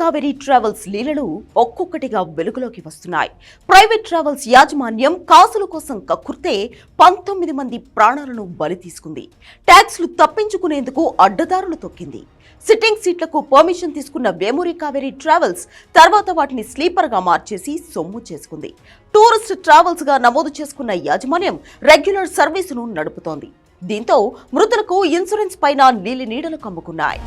Kaveri travels లీలలు ఒక్కొక్కటిగా వెలుగులోకి వస్తున్నాయి. ప్రైవేట్ ట్రావెల్స్ యాజమాన్యం కాసుల కోసం కక్కుర్తే పంతొమ్మిది మంది ప్రాణాలను బలి తీసుకుంది. ట్యాక్స్లు తప్పించుకునేందుకు అడ్డదారులు తొక్కింది. సిట్టింగ్ సీట్లకు పర్మిషన్ తీసుకున్న వేమూరి కావేరీ ట్రావెల్స్ తర్వాత వాటిని స్లీపర్గా మార్చేసి సొమ్ము చేసుకుంది. టూరిస్ట్ ట్రావెల్స్గా నమోదు చేసుకున్న యాజమాన్యం రెగ్యులర్ సర్వీసును నడుపుతోంది. దీంతో మృతులకు ఇన్సూరెన్స్ పైన నీలి నీడలు కమ్ముకున్నాయి.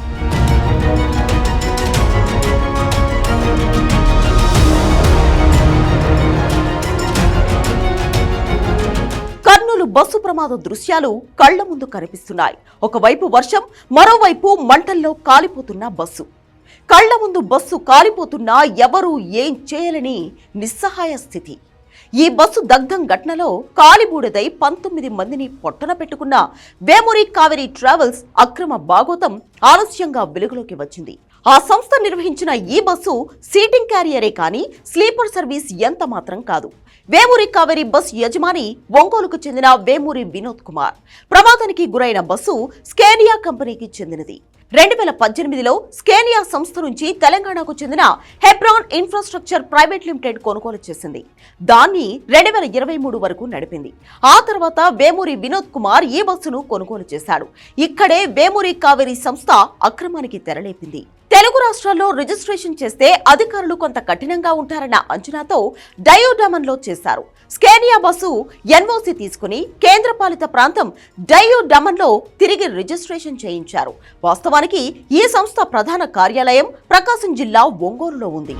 కర్నూలు బస్సు ప్రమాద దృశ్యాలు కళ్ళ ముందు కనిపిస్తున్నాయి. ఒకవైపు వర్షం మరోవైపు మంటల్లో కాలిపోతున్న బస్సు. కళ్ళ ముందు బస్సు కాలిపోతున్నా ఎవరూ ఏం చేయలేని నిస్సహాయ స్థితి. ఈ బస్సు దగ్ధం ఘటనలో కాలిబూడిదై పంతొమ్మిది మందిని పొట్టన పెట్టుకున్న వేమూరి కావేరీ ట్రావెల్స్ అక్రమ భాగోతం ఆలస్యంగా వెలుగులోకి వచ్చింది. ఆ సంస్థ నిర్వహించిన ఈ బస్సు సీటింగ్ క్యారియరే కానీ స్లీపర్ సర్వీస్ ఎంత మాత్రం కాదు. వేమూరి కావేరీ బస్ యజమాని ఒంగోలుకు చెందిన వేమూరి వినోద్ కుమార్. ప్రమాదానికి గురైన బస్సు స్కేనియా కంపెనీకి చెందినది. రెండు వేల పద్దెనిమిదిలో స్కేనియా సంస్థ నుంచి తెలంగాణకు చెందిన హెబ్రాన్ ఇన్ఫ్రాస్ట్రక్చర్ ప్రైవేట్ లిమిటెడ్ కొనుగోలు చేసింది. దాన్ని రెండు వేల ఇరవై మూడు వరకు నడిపింది. ఆ తర్వాత వేమూరి వినోద్ కుమార్ ఈ బస్సును కొనుగోలు చేశాడు. ఇక్కడే వేమూరి కావేరీ సంస్థ అక్రమానికి తెరలేపింది. తెలుగు రాష్ట్రాల్లో రిజిస్ట్రేషన్ చేస్తే అధికారులు కొంత కఠినంగా ఉంటారన్న అంచనాతో డయోడమన్లో చేశారు. స్కేనియా బస్సు ఎన్ఓసి తీసుకుని కేంద్రపాలిత ప్రాంతం డయోడమన్లో తిరిగి రిజిస్ట్రేషన్ చేయించారు. వాస్తవానికి ఈ సంస్థ ప్రధాన కార్యాలయం ప్రకాశం జిల్లా ఒంగోలులో ఉంది.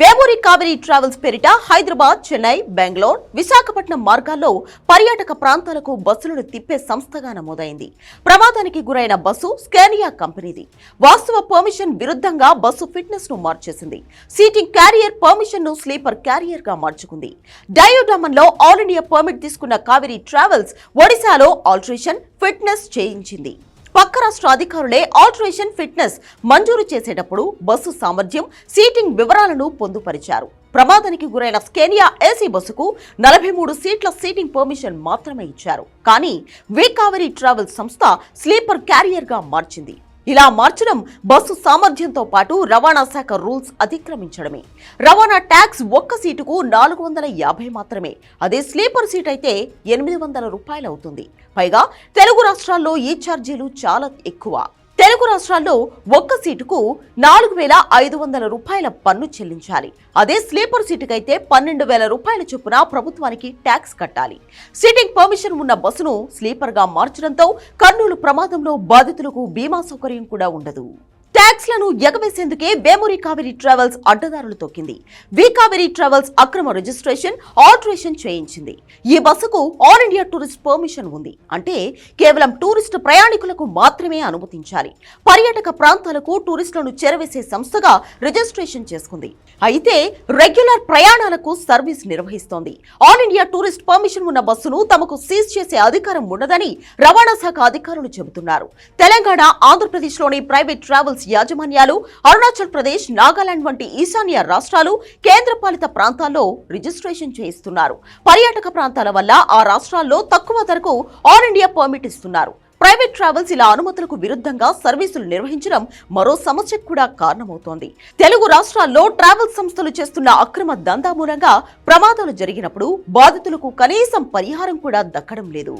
వేమూరి కావేరీ ట్రావెల్స్ పేరిట హైదరాబాద్ చెన్నై బెంగళూరు విశాఖపట్నం మార్గాల్లో పర్యాటక ప్రాంతాలకు బస్సులను తిప్పే సంస్థగా నమోదైంది. ప్రమాదానికి గురైన బస్సు స్కేనియా కంపెనీది. వాస్తవ పర్మిషన్ విరుద్ధంగా బస్సు ఫిట్నెస్ను మార్చేసింది. సీటింగ్ క్యారియర్ పర్మిషన్ను స్లీపర్ క్యారియర్గా మార్చుకుంది. డయోడమన్లో ఆల్ ఇండియా పర్మిట్ తీసుకున్న కావేరీ ట్రావెల్స్ ఒడిశాలో ఆల్టరేషన్ ఫిట్నెస్ చేయించింది. పక్క రాష్ట్ర అధికారులే ఆల్టరేషన్ ఫిట్నెస్ మంజూరు చేసేటప్పుడు బస్సు సామర్థ్యం సీటింగ్ వివరాలను పొందుపరిచారు. ప్రమాదానికి గురైన స్కేనియా ఏసీ బస్సుకు నలభై మూడు సీట్ల సీటింగ్ పర్మిషన్ మాత్రమే ఇచ్చారు. కానీ వేకావరి ట్రావెల్ సంస్థ స్లీపర్ క్యారియర్గా మార్చింది. ఇలా మార్చడం బస్సు సామర్థ్యంతో పాటు రవాణా శాఖ రూల్స్ అతిక్రమించడమే. రవాణా ట్యాక్స్ ఒక్క సీటుకు నాలుగు వందల యాభై మాత్రమే. అదే స్లీపర్ సీట్ అయితే ఎనిమిది వందల రూపాయలు అవుతుంది పైగా తెలుగు రాష్ట్రాల్లో ఈ ఛార్జీలు చాలా ఎక్కువ. తెలుగు రాష్ట్రాల్లో ఒక్క సీటుకు నాలుగు వేల ఐదు వందల రూపాయల పన్ను చెల్లించాలి. అదే స్లీపర్ సీటుకైతే పన్నెండు వేల రూపాయల చొప్పున ప్రభుత్వానికి ట్యాక్స్ కట్టాలి. సీటింగ్ పర్మిషన్ ఉన్న బస్సును స్లీపర్గా మార్చడంతో కర్నూలు ప్రమాదంలో బాధితులకు బీమా సౌకర్యం కూడా ఉండదు. ట్యాక్స్లను ఎగవేసేందుకే వేమూరి కావేరీ ట్రావెల్స్ అడ్డదారులు తొక్కింది. వి కావేరీ ట్రావెల్స్ అక్రమ రిజిస్ట్రేషన్ ఆల్టరేషన్ చేయించింది. ఈ బస్సుకు ఆల్ ఇండియా టూరిస్ట్ పర్మిషన్ ఉంది. అంటే కేవలం టూరిస్ట్ ప్రయాణికులకు మాత్రమే అనుమతించాలి. పర్యాటక ప్రాంతాలకు టూరిస్టులను చేరవేసే సంస్థగా రిజిస్ట్రేషన్ చేసుకుంది. అయితే రెగ్యులర్ ప్రయాణాలకు సర్వీస్ నిర్వహిస్తోంది. ఆల్ ఇండియా టూరిస్ట్ పర్మిషన్ ఉన్న బస్సును తమకు సీజ్ చేసే అధికారం ఉండదని రవాణా శాఖ అధికారులు చెబుతున్నారు. తెలంగాణ ఆంధ్రప్రదేశ్లోని ప్రైవేట్ ట్రావెల్స్ యాజమాన్యాలు అరుణాచల్ ప్రదేశ్ నాగాలాండ్ వంటి ఈశాన్య రాష్ట్రాలు కేంద్రపాలిత ప్రాంతాల్లో రిజిస్ట్రేషన్ చేయిస్తున్నారు. పర్యాటక ప్రాంతాల వల్ల ఆ రాష్ట్రాల్లో తక్కువ ధరకు ఆల్ ఇండియా పర్మిట్ ఇస్తున్నారు. ప్రైవేట్ ట్రావెల్స్ ఇలా అనుమతులకు విరుద్ధంగా సర్వీసులు నిర్వహించడం మరో సమస్యకు కూడా కారణమవుతోంది. తెలుగు రాష్ట్రాల్లో ట్రావెల్ సంస్థలు చేస్తున్న అక్రమ దందా మూలంగా ప్రమాదాలు జరిగినప్పుడు బాధితులకు కనీసం పరిహారం కూడా దక్కడం లేదు.